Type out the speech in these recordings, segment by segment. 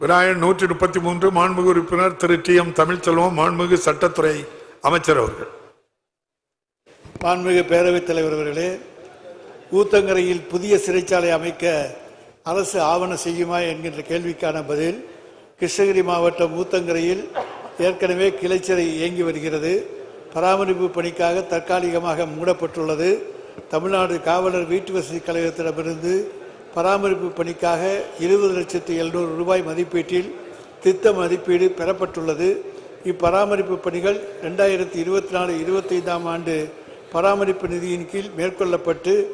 விநாயகன் நூற்றி முப்பத்தி மூன்று மாண்புமிகு உறுப்பினர் திரு டி எம் தமிழ்ச்செல்வம் மாண்புமிகு சட்டத்துறை அமைச்சர் அவர்கள். மாண்புமிகு பேரவைத் தலைவர் அவர்களே ஊத்தங்கரையில் புதிய சிறைச்சாலை அமைக்க அரசு ஆவணம் செய்யுமா என்கின்ற கேள்விக்கான பதில் கிருஷ்ணகிரி மாவட்டம் ஊத்தங்கரையில் ஏற்கனவே கிளைச்சிறை இயங்கி வருகிறது. பராமரிப்பு பணிக்காக தற்காலிகமாக மூடப்பட்டுள்ளது. தமிழ்நாடு காவலர் வீட்டு வசதி கழகத்திடமிருந்து பராமரிப்பு பணிக்காக இருபது லட்சத்து எழுநூறு ரூபாய் மதிப்பீட்டில் திட்ட மதிப்பீடு பெறப்பட்டுள்ளது. இப்பராமரிப்பு பணிகள் ரெண்டாயிரத்தி இருபத்தி நாலு இருபத்தைந்தாம் ஆண்டு பராமரிப்பு நிதியின் கீழ் மேற்கொள்ளப்பட்டு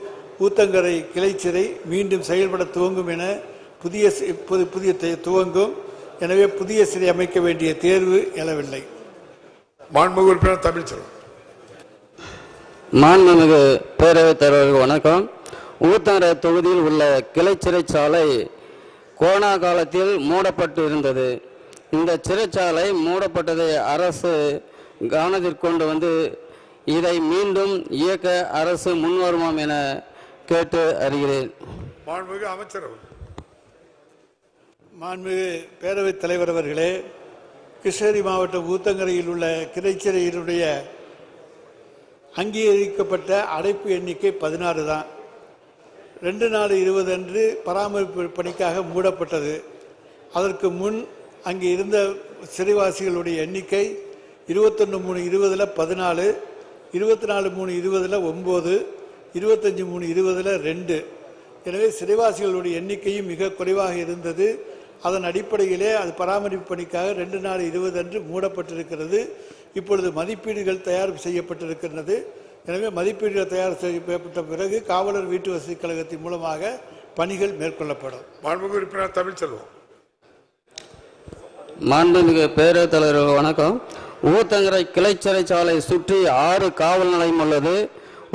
ஊத்தங்கரை கிளைச்சிறை மீண்டும் செயல்பட துவங்கும் என புதிய புதிய தி- துவங்கும். எனவே புதிய சிறை அமைக்க வேண்டிய தேர்வு எழவில்லை. மாண்புமிகு உறுப்பினர் தமிழ்ச்செல்வம் மாண்புமிகு பேரவைத் தலைவர்கள் வணக்கம். ஊத்தங்கரை தொகுதியில் உள்ள கிளை சிறைச்சாலை கோனா காலத்தில் மூடப்பட்டு இருந்தது இந்த சிறைச்சாலை மூடப்பட்டதை அரசு கவனத்திற்கொண்டு வந்து இதை மீண்டும் இயக்க அரசு முன்வருமாம் என கேட்டு அறிகிறேன். மாண்புமிகு அமைச்சர் அவர்கள். மாண்புமிகு பேரவைத் தலைவர் அவர்களே கிருஷ்ணகிரி மாவட்டம் ஊத்தங்கரையில் உள்ள கிளைச்சிறையினுடைய அங்கீகரிக்கப்பட்ட அடைப்பு எண்ணிக்கை பதினாறு தான். ரெண்டு நாள் இருபது அன்று பராமரிப்பு பணிக்காக மூடப்பட்டது. அதற்கு முன் அங்கே இருந்த சிறைவாசிகளுடைய எண்ணிக்கை இருபத்தொன்று மூணு இருபதில் பதினாலு இருபத்தி நாலு மூணு இருபதில் ஒம்பது இருபத்தஞ்சி மூணு இருபதில் ரெண்டு. எனவே சிறைவாசிகளுடைய எண்ணிக்கையும் மிக குறைவாக இருந்தது. அதன் அடிப்படையிலே அது பராமரிப்பு பணிக்காக ரெண்டு நாள் இருபது அன்று மூடப்பட்டிருக்கிறது. இப்பொழுது மதிப்பீடுகள் தயார் செய்யப்பட்டிருக்கிறது எனவே மதிப்பீடுகள் தயார் செய்யப்பட்ட பிறகு காவலர் வீட்டு வசதி கழகத்தின் மூலமாக பணிகள் மேற்கொள்ளப்படும். மாண்புமிகு உறுப்பினர் தமிழ்ச்செல்வம். மாண்புமிகு பேரவைத் தலைவர்கள் வணக்கம். ஊத்தங்கரை கிளை சிறைச்சாலை சுற்றி ஆறு காவல் நிலையம் உள்ளது.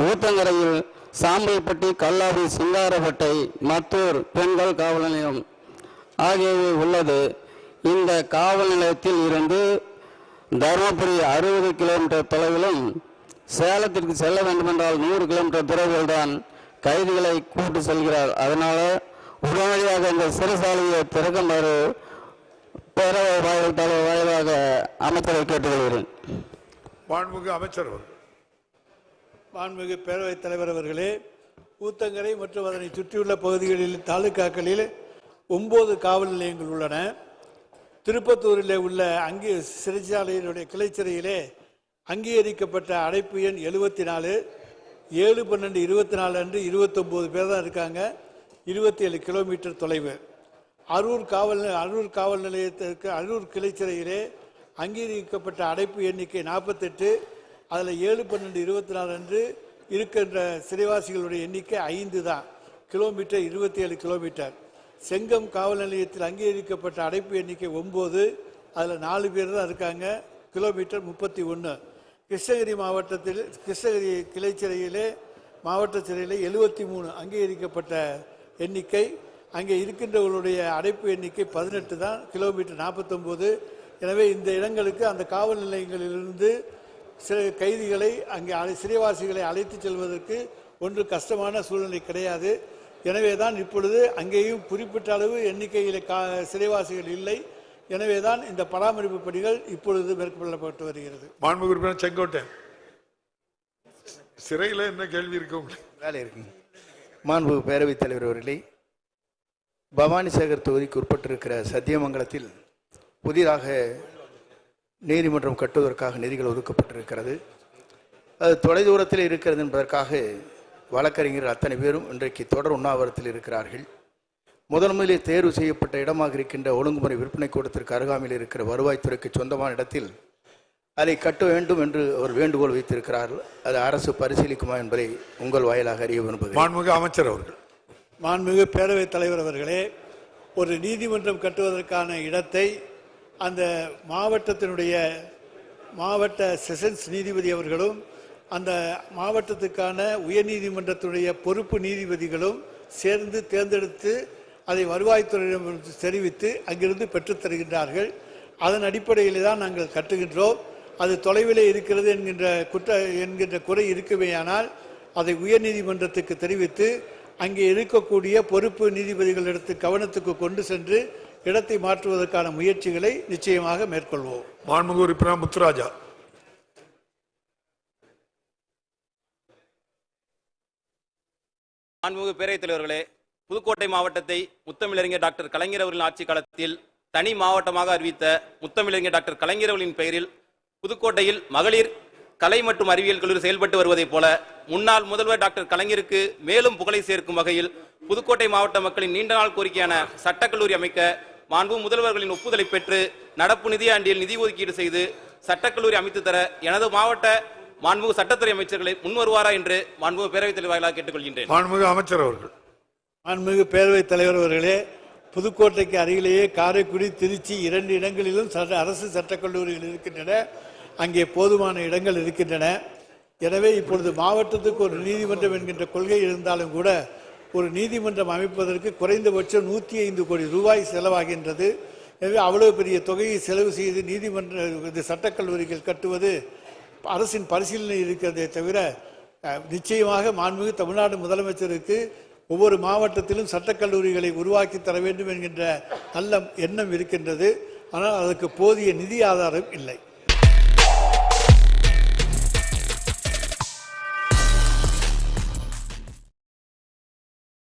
ஊத்தங்கரையில் சாம்பல்பட்டி கல்லாடி சிங்காரப்பட்டை மத்தூர் பெண்கள் காவல் நிலையம் ஆகியவை உள்ளது. இந்த காவல் நிலையத்தில் இருந்து தருமபுரி அறுபது கிலோமீட்டர் தொலைவிலும் சேலத்திற்கு செல்ல வேண்டுமென்றால் நூறு கிலோமீட்டர் தொலைவில் தான் கைதிகளை கூட்டு செல்கிறார். அதனால உடனடியாக இந்த சிறைசாலையை திறக்குமாறு பேரவை வாயில் தலைவர் வாயிலாக அமைச்சரை கேட்டுக்கொள்கிறேன். மாண்புமிகு அமைச்சர் மாண்புமிகு பேரவைத் தலைவர் அவர்களே ஊத்தங்கரை மற்றும் அதனை சுற்றியுள்ள பகுதிகளில் தாலுகாக்களில் ஒன்பது காவல் நிலையங்கள் உள்ளன. திருப்பத்தூரில் உள்ள அங்கே சிறைச்சாலையினுடைய கிளைச்சிறையிலே அங்கீகரிக்கப்பட்ட அடைப்பு எண் எழுபத்தி நாலு ஏழு பன்னெண்டு இருபத்தி நாலு அன்று இருபத்தொம்போது பேர் தான் இருக்காங்க. இருபத்தி ஏழு கிலோமீட்டர் தொலைவு. அரூர் காவல் அரூர் காவல் நிலையத்திற்கு அரூர் கிளைச்சிறையிலே அங்கீகரிக்கப்பட்ட அடைப்பு எண்ணிக்கை நாற்பத்தெட்டு அதில் ஏழு பன்னெண்டு இருபத்தி நாலு அன்று இருக்கின்ற சிறைவாசிகளுடைய எண்ணிக்கை ஐந்து தான். கிலோமீட்டர் இருபத்தி ஏழு கிலோமீட்டர். செங்கம் காவல் நிலையத்தில் அங்கீகரிக்கப்பட்ட அடைப்பு எண்ணிக்கை ஒம்பது. அதில் நாலு பேர் தான் இருக்காங்க. கிலோமீட்டர் முப்பத்தி ஒன்று கிருஷ்ணகிரி மாவட்டத்தில் கிருஷ்ணகிரி கிளை சிறையிலே மாவட்ட சிறையில் எழுபத்தி மூணு அங்கீகரிக்கப்பட்ட எண்ணிக்கை. அங்கே இருக்கின்றவர்களுடைய அடைப்பு எண்ணிக்கை பதினெட்டு தான் கிலோமீட்டர் நாற்பத்தொம்போது. எனவே இந்த இடங்களுக்கு அந்த காவல் நிலையங்களிலிருந்து சில கைதிகளை அங்கே அழை சிறைவாசிகளை அழைத்து செல்வதற்கு ஒன்று கஷ்டமான சூழ்நிலை கிடையாது. எனவே தான் இப்பொழுது அங்கேயும் குறிப்பிட்ட அளவு எண்ணிக்கையில் கா சிறைவாசிகள் இல்லை. எனவே தான் இந்த பராமரிப்பு பணிகள் இப்பொழுது மேற்கொள்ளப்பட்டு வருகிறது. மாண்புமிகு உறுப்பினர் செங்கோட்டையன் சிறையில் என்ன கேள்வி இருக்கு உங்களுக்கு? வேலை இருக்குங்க மாண்பு பேரவைத் தலைவர் அவர்களே பவானிசாகர் தொகுதிக்கு உட்பட்டிருக்கிற சத்தியமங்கலத்தில் புதிதாக நீதிமன்றம் கட்டுவதற்காக நிதிகள் ஒதுக்கப்பட்டிருக்கிறது. அது தொலைதூரத்தில் இருக்கிறது என்பதற்காக வழக்கறிஞர் அத்தனை பேரும் இன்றைக்கு தொடர் உண்ணாவிரத்தில் இருக்கிறார்கள். முதன் முதலில் தேர்வு செய்யப்பட்ட இடமாக இருக்கின்ற ஒழுங்குமுறை விற்பனை கூடத்திற்கு அருகாமையில் இருக்கிற வருவாய்த்துறைக்கு சொந்தமான இடத்தில் அதை கட்ட வேண்டும் என்று அவர் வேண்டுகோள் வைத்திருக்கிறார்கள் அது அரசு பரிசீலிக்குமா என்பதை உங்கள் வாயிலாக அறிய விரும்புகிறேன். மாண்புமிகு அமைச்சர் அவர்கள். மாண்புமிகு பேரவைத் தலைவர் அவர்களே ஒரு நீதிமன்றம் கட்டுவதற்கான இடத்தை அந்த மாவட்டத்தினுடைய மாவட்ட செஷன்ஸ் நீதிபதி அவர்களும் அந்த மாவட்டத்துக்கான உயர்நீதிமன்றத்துடைய பொறுப்பு நீதிபதிகளும் சேர்ந்து தேர்ந்தெடுத்து அதை வருவாய்த்துறையிடம் தெரிவித்து அங்கிருந்து பெற்றுத் தருகின்றார்கள். அதன் அடிப்படையில் தான் நாங்கள் கட்டுகின்றோம். அது தொலைவிலே இருக்கிறது என்கின்ற குற்ற என்கின்ற குறை இருக்குமேயானால் அதை உயர்நீதிமன்றத்துக்கு தெரிவித்து அங்கே இருக்கக்கூடிய பொறுப்பு நீதிபதிகளிடத்து கவனத்துக்கு கொண்டு சென்று இடத்தை மாற்றுவதற்கான முயற்சிகளை நிச்சயமாக மேற்கொள்வோம். மாண்புமிகு உறுப்பினர் முத்துராஜா. மாண்புமிகு பேரவைத் தலைவர்களே புதுக்கோட்டை மாவட்டத்தை முத்தமிழறிஞர் டாக்டர் கலைஞர் அவர்களின் ஆட்சி காலத்தில் தனி மாவட்டமாக அறிவித்த முத்தமிழறிஞர் டாக்டர் கலைஞர் அவர்களின் பெயரில் புதுக்கோட்டையில் மகளிர் கலை மற்றும் அறிவியல் கல்லூரி செயல்பட்டு வருவதைப் போல முன்னாள் முதல்வர் டாக்டர் கலைஞருக்கு மேலும் புகழை சேர்க்கும் வகையில் புதுக்கோட்டை மாவட்ட மக்களின் நீண்ட நாள் கோரிக்கையான சட்டக்கல்லூரி அமைக்க மாண்பு முதல்வர்களின் ஒப்புதலை பெற்று நடப்பு நிதியாண்டில் நிதி ஒதுக்கீடு செய்து சட்டக்கல்லூரி அமைத்து தர எனது மாவட்ட மாண்புமிகு சட்டத்துறை அமைச்சர்களை முன்வருவாரா என்று மாண்புமிகு பேரவைத் தலைவர்களாக கேட்டுக்கொள்கின்றேன். மாண்புமிகு அமைச்சர் அவர்கள். அன்மிகு பேரவைத் தலைவர் அவர்களே புதுக்கோட்டைக்கு அருகிலேயே காரைக்குடி திருச்சி இரண்டு இடங்களிலும் சட்ட அரசு சட்டக் கல்லூரிகள் இருக்கின்றன. அங்கே போதுமான இடங்கள் இருக்கின்றன. எனவே இப்பொழுது மாவட்டத்துக்கு ஒரு நீதிமன்றம் என்கின்ற கொள்கை இருந்தாலும் கூட ஒரு நீதிமன்றம் அமைப்பதற்கு குறைந்தபட்சம் நூற்றி ஐந்து கோடி ரூபாய் செலவாகின்றது. எனவே அவ்வளவு பெரிய தொகையை செலவு செய்து நீதிமன்ற இந்த சட்டக்கல்லூரிகள் கட்டுவது அரசின் பரிசீலனை இருக்கிறதே தவிர நிச்சயமாக மாண்புமிகு தமிழ்நாடு முதலமைச்சருக்கு ஒவ்வொரு மாவட்டத்திலும் சட்டக்கல்லூரிகளை உருவாக்கி தர வேண்டும் என்கின்ற நல்ல எண்ணம் இருக்கின்றது. ஆனால் அதற்கு போதிய நிதி ஆதாரம் இல்லை.